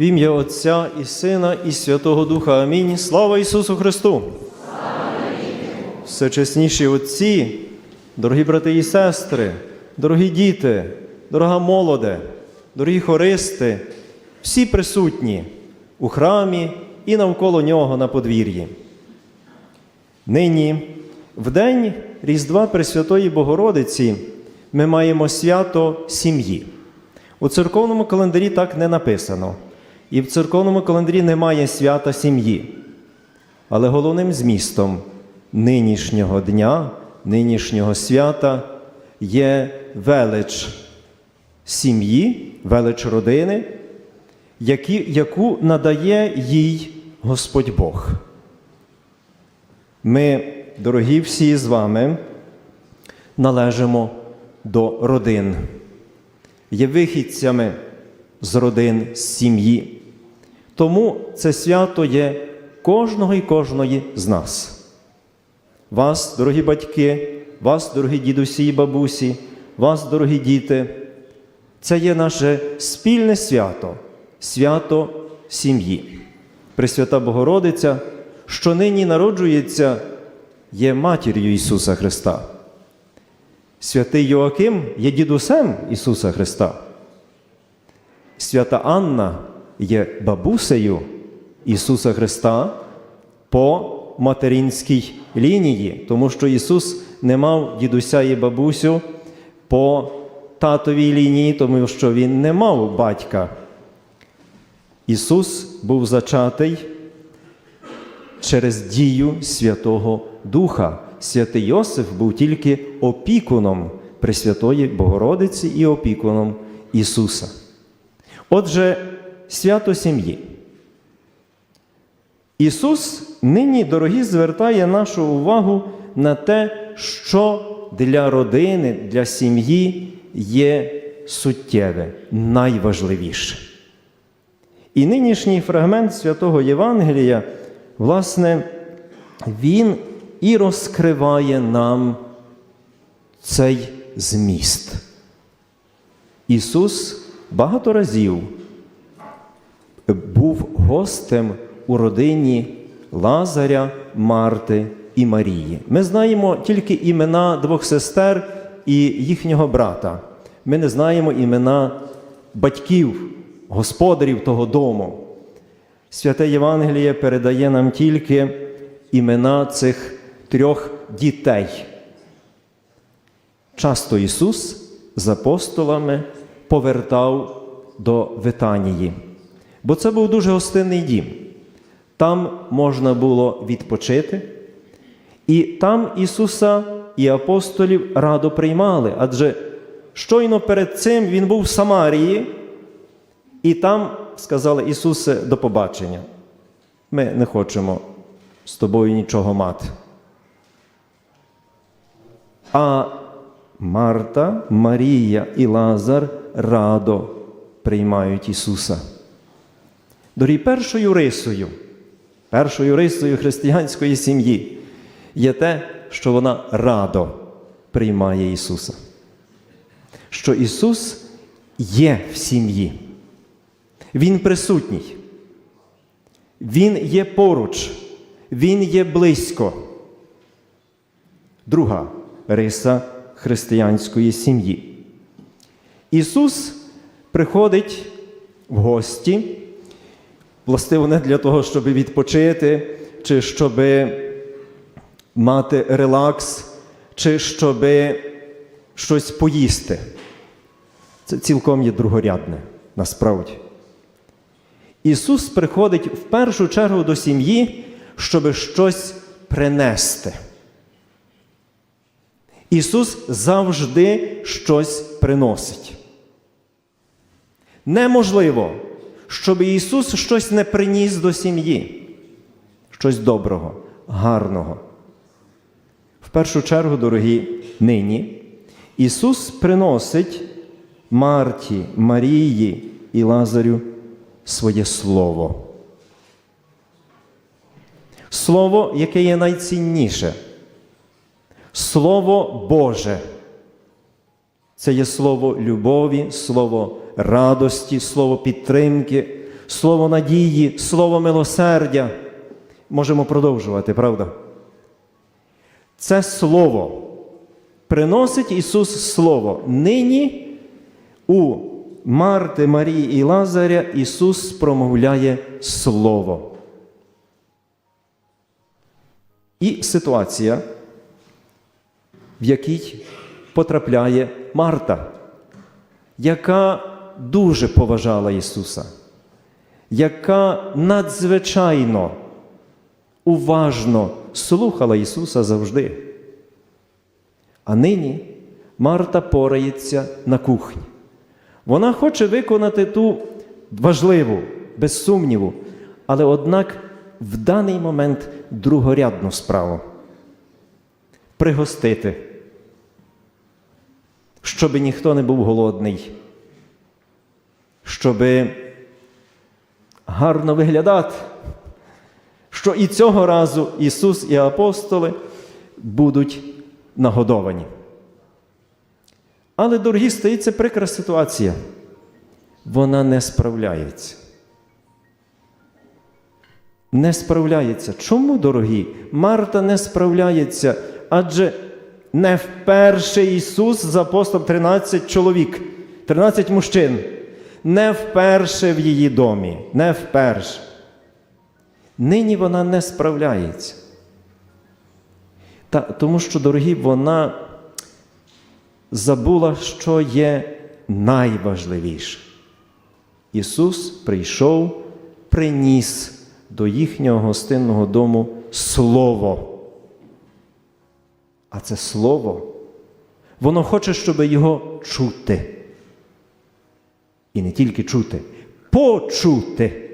В ім'я Отця і Сина, і Святого Духа. Амінь. Слава Ісусу Христу! Всечесніші Отці, дорогі брати і сестри, дорогі діти, дорога молоде, дорогі хористи, всі присутні у храмі і навколо нього на подвір'ї. Нині, в день Різдва Пресвятої Богородиці, ми маємо свято сім'ї. У церковному календарі так не написано. І в церковному календарі немає свята сім'ї. Але головним змістом нинішнього дня, нинішнього свята є велич сім'ї, велич родини, які, яку надає їй Господь Бог. Ми, дорогі всі з вами, належимо до родин, є вихідцями з родин, з сім'ї. Тому це свято є кожного і кожної з нас. Вас, дорогі батьки, вас, дорогі дідусі і бабусі, вас, дорогі діти, це є наше спільне свято, свято сім'ї. Пресвята Богородиця, що нині народжується, є матір'ю Ісуса Христа. Святий Йоаким є дідусем Ісуса Христа. Свята Анна є бабусею Ісуса Христа по материнській лінії, тому що Ісус не мав дідуся і бабусю по татовій лінії, тому що Він не мав батька. Ісус був зачатий через дію Святого Духа. Святий Йосиф був тільки опікуном Пресвятої Богородиці і опікуном Ісуса. Отже, свято сім'ї. Ісус нині, дорогі, звертає нашу увагу на те, що для родини, для сім'ї є суттєве, найважливіше. І нинішній фрагмент святого Євангелія, власне, він і розкриває нам цей зміст. Ісус багато разів був гостем у родині Лазаря, Марти і Марії. Ми знаємо тільки імена двох сестер і їхнього брата. Ми не знаємо імена батьків, господарів того дому. Святе Євангеліє передає нам тільки імена цих трьох дітей. Часто Ісус з апостолами повертав до Витанії, бо це був дуже гостинний дім. Там можна було відпочити, і там Ісуса і апостолів радо приймали, адже щойно перед цим Він був в Самарії, і там сказали Ісусе до побачення. Ми не хочемо з тобою нічого мати. А Марта, Марія і Лазар радо приймають Ісуса. Дорі першою рисою, першою рисою християнської сім'ї є те, що вона радо приймає Ісуса. Що Ісус є в сім'ї. Він присутній. Він є поруч, Він є близько. Друга риса християнської сім'ї. Ісус приходить в гості, властиво не для того, щоб відпочити, чи щоб мати релакс, чи щоб щось поїсти. Це цілком є другорядне, насправді. Ісус приходить в першу чергу до сім'ї, щоб щось принести. Ісус завжди щось приносить. Неможливо, щоб Ісус щось не приніс до сім'ї, щось доброго, гарного. В першу чергу, дорогі, нині Ісус приносить Марті, Марії і Лазарю своє Слово. Слово, яке є найцінніше. Слово Боже. Це є слово любові, слово радості, слово підтримки, слово надії, слово милосердя. Можемо продовжувати, правда? Це слово. Приносить Ісус Слово. Нині у Марти, Марії і Лазаря Ісус промовляє Слово. І ситуація, в якій потрапляє Марта, яка дуже поважала Ісуса, яка надзвичайно уважно слухала Ісуса завжди. А нині Марта порається на кухні. Вона хоче виконати ту важливу, без сумніву, але однак в даний момент другорядну справу пригостити, щоб ніхто не був голодний, щоб гарно виглядати, що і цього разу Ісус і апостоли будуть нагодовані. Але, дорогі, стається прикра ситуація. Вона не справляється. Не справляється. Чому, дорогі? Марта не справляється, адже не вперше Ісус з апостолом 13 чоловік, 13 мужчин. Не вперше в її домі, не вперше. Нині вона не справляється. Та, тому що, дорогі, вона забула, що є найважливіше. Ісус прийшов, приніс до їхнього гостинного дому Слово. А це Слово, воно хоче, щоб його чути. І не тільки чути, почути.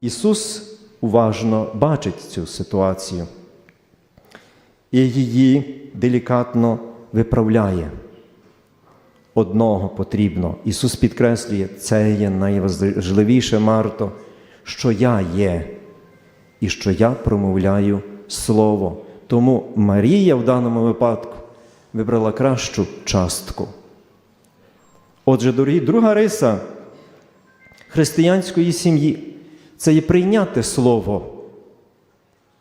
Ісус уважно бачить цю ситуацію і її делікатно виправляє. Одного потрібно. Ісус підкреслює, це є найважливіше, Марто, що я є, і що я промовляю Слово. Тому Марія в даному випадку вибрала кращу частку. Отже, дорогі, друга риса християнської сім'ї це є прийняти Слово.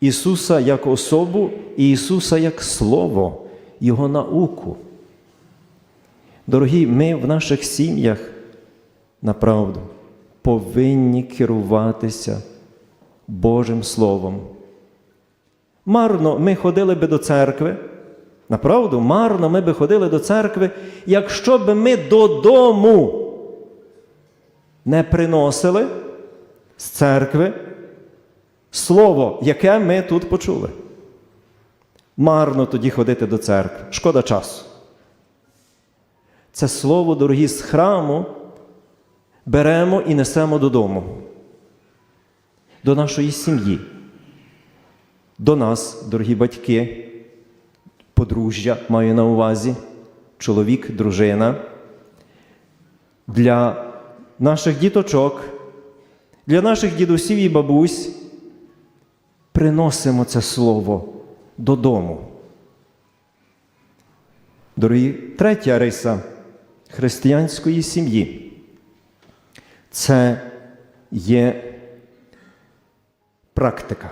Ісуса як особу і Ісуса як Слово, Його науку. Дорогі, ми в наших сім'ях направду повинні керуватися Божим Словом. Марно ми ходили би до церкви. Направду, марно ми би ходили до церкви, якщо би ми додому не приносили з церкви слово, яке ми тут почули. Марно тоді ходити до церкви. Шкода часу. Це слово, дорогі, з храму беремо і несемо додому, до нашої сім'ї, до нас, дорогі батьки, подружжя маю на увазі, чоловік, дружина, для наших діточок, для наших дідусів і бабусь приносимо це слово додому. Дорогі, третя риса християнської сім'ї це є практика.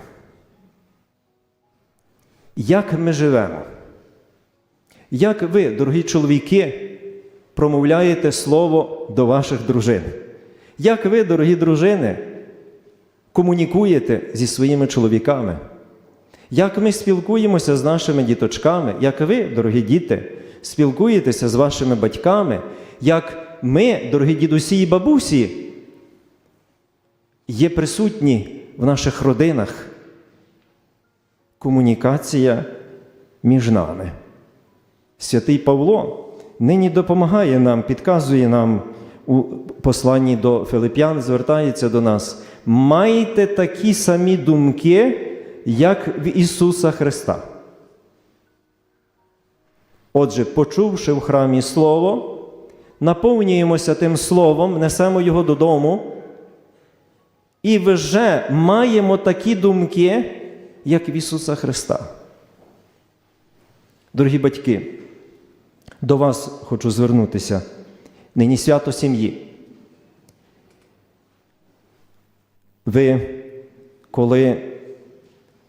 Як ми живемо? Як ви, дорогі чоловіки, промовляєте слово до ваших дружин? Як ви, дорогі дружини, комунікуєте зі своїми чоловіками? Як ми спілкуємося з нашими діточками, як ви, дорогі діти, спілкуєтеся з вашими батьками, як ми, дорогі дідусі і бабусі, є присутні в наших родинах? Комунікація між нами. Святий Павло нині допомагає нам, підказує нам у посланні до Филип'ян, звертається до нас. Майте такі самі думки, як в Ісуса Христа. Отже, почувши в храмі Слово, наповнюємося тим Словом, несемо його додому, і вже маємо такі думки, як в Ісуса Христа. Дорогі батьки, до вас хочу звернутися. нині свято сім'ї. Ви, коли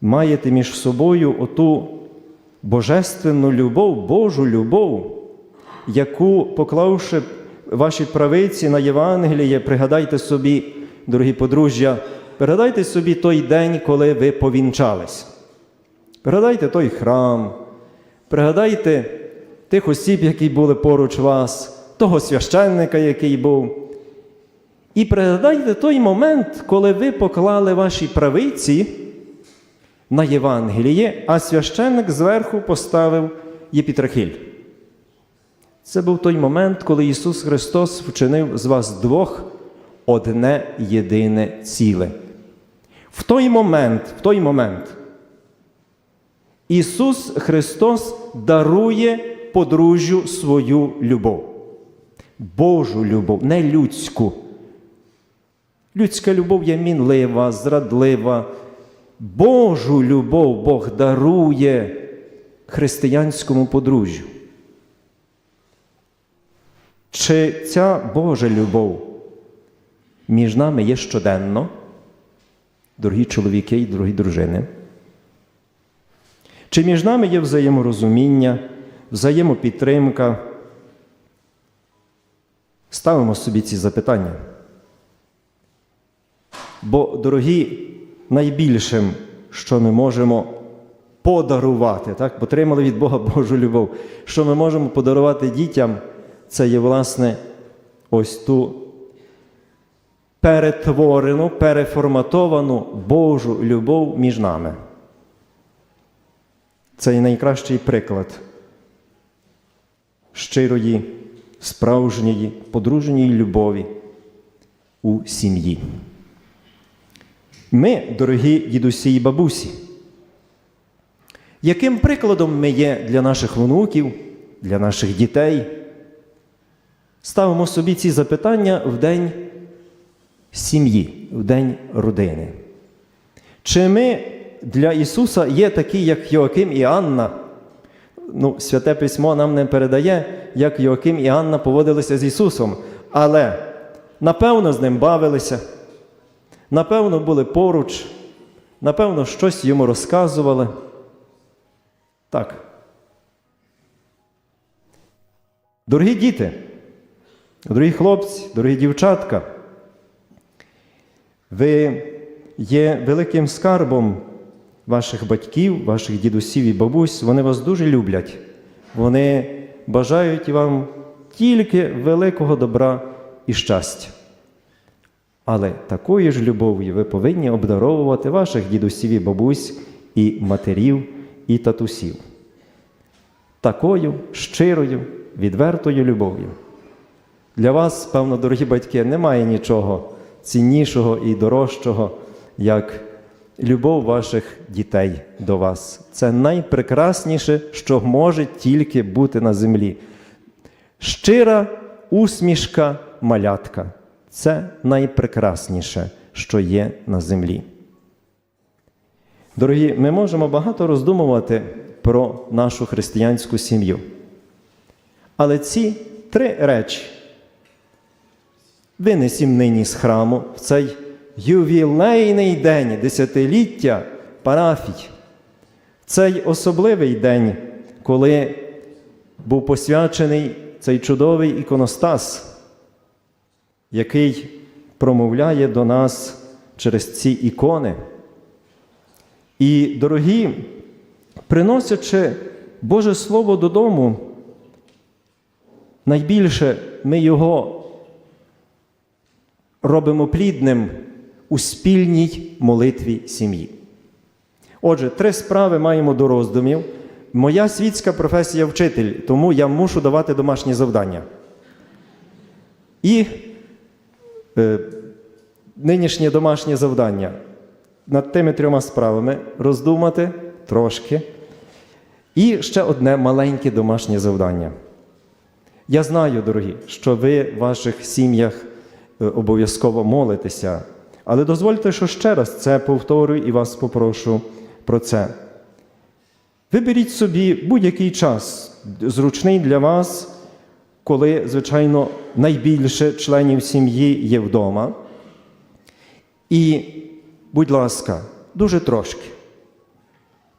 маєте між собою оту божественну любов, Божу любов, яку, поклавши ваші правиці на Євангеліє, пригадайте собі, дорогі подружжя, пригадайте собі той день, коли ви повінчались. Пригадайте той храм, пригадайте тих осіб, які були поруч вас, того священника, який був. І пригадайте той момент, коли ви поклали ваші правиці на Євангеліє, а священник зверху поставив єпітрахиль. Це був той момент, коли Ісус Христос вчинив з вас двох одне єдине ціле. В той момент, в той момент Ісус Христос дарує подружжю свою любов. Божу любов, не людську. Людська любов є мінлива, зрадлива. Божу любов Бог дарує християнському подружжю. Чи ця Божа любов між нами є щоденно, дорогі чоловіки і дорогі дружини? Чи між нами є взаєморозуміння, взаємопідтримка? Ставимо собі ці запитання. Бо, дорогі, найбільшим, що ми можемо подарувати, так? отримали від Бога Божу любов, що ми можемо подарувати дітям, це є, власне, ось ту перетворену, переформатовану Божу любов між нами. Це є найкращий приклад щирої, справжньої, подружньої любові у сім'ї. Ми, дорогі дідусі і бабусі, яким прикладом ми є для наших внуків, для наших дітей? Ставимо собі ці запитання в день сім'ї, в день родини. Чи ми для Ісуса є такі, як Йоаким і Анна? Ну, Святе Письмо нам не передає, як Йоаким і Анна поводилися з Ісусом, але напевно з ним бавилися. Напевно, були поруч, напевно, щось йому розказували. Так. Дорогі діти, дорогі хлопці, дорогі дівчатка, ви є великим скарбом ваших батьків, ваших дідусів і бабусь. Вони вас дуже люблять. Вони бажають вам тільки великого добра і щастя. Але такою ж любов'ю ви повинні обдаровувати ваших дідусів і бабусь, і матерів, і татусів. Такою щирою, відвертою любов'ю. Для вас, певно, дорогі батьки, немає нічого ціннішого і дорожчого, як любов ваших дітей до вас. Це найпрекрасніше, що може тільки бути на землі. Щира усмішка малятка. Це найпрекрасніше, що є на землі. Дорогі, ми можемо багато роздумувати про нашу християнську сім'ю. Але ці три речі винесім нині з храму в цей ювілейний день десятиліття парафій. Цей особливий день, коли був посвячений цей чудовий іконостас який промовляє до нас через ці ікони. І, дорогі, приносячи Боже Слово додому, найбільше ми його робимо плідним у спільній молитві сім'ї. Отже, три справи маємо до роздумів. Моя світська професія вчитель, тому я мушу давати домашні завдання. І Е, нинішнє домашнє завдання над тими трьома справами роздумати трошки. І ще одне маленьке домашнє завдання. Я знаю, дорогі, що ви в ваших сім'ях е, обов'язково молитеся, але дозвольте, що ще раз це повторюю і вас попрошу про це. Виберіть собі будь-який час, зручний для вас, коли, звичайно, найбільше членів сім'ї є вдома. І, будь ласка, дуже трошки.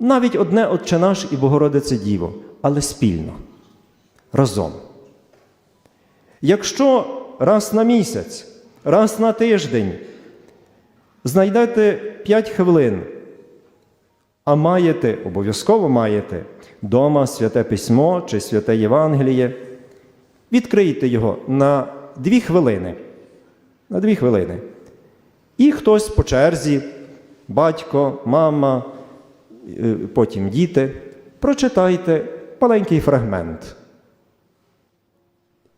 Навіть одне Отче наш і Богородице Діво, але спільно, разом. Якщо раз на місяць, раз на тиждень знайдете 5 хвилин, а маєте, обов'язково маєте дома святе письмо чи святе Євангеліє, відкрийте його на 2 хвилини. На 2 хвилини. І хтось по черзі, батько, мама, е, потім діти, прочитайте маленький фрагмент.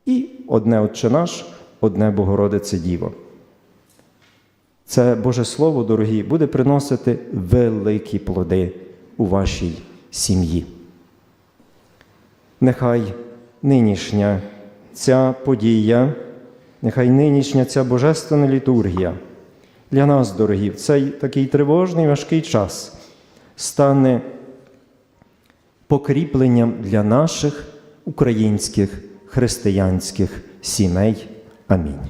І одне Отче наш, одне Богородице Діво. Це Боже Слово, дорогі, буде приносити великі плоди у вашій сім'ї. Нехай нинішня ця подія, нехай нинішня ця божественна літургія для нас, дорогі, в цей такий тривожний важкий час стане покріпленням для наших українських християнських сімей. Амінь.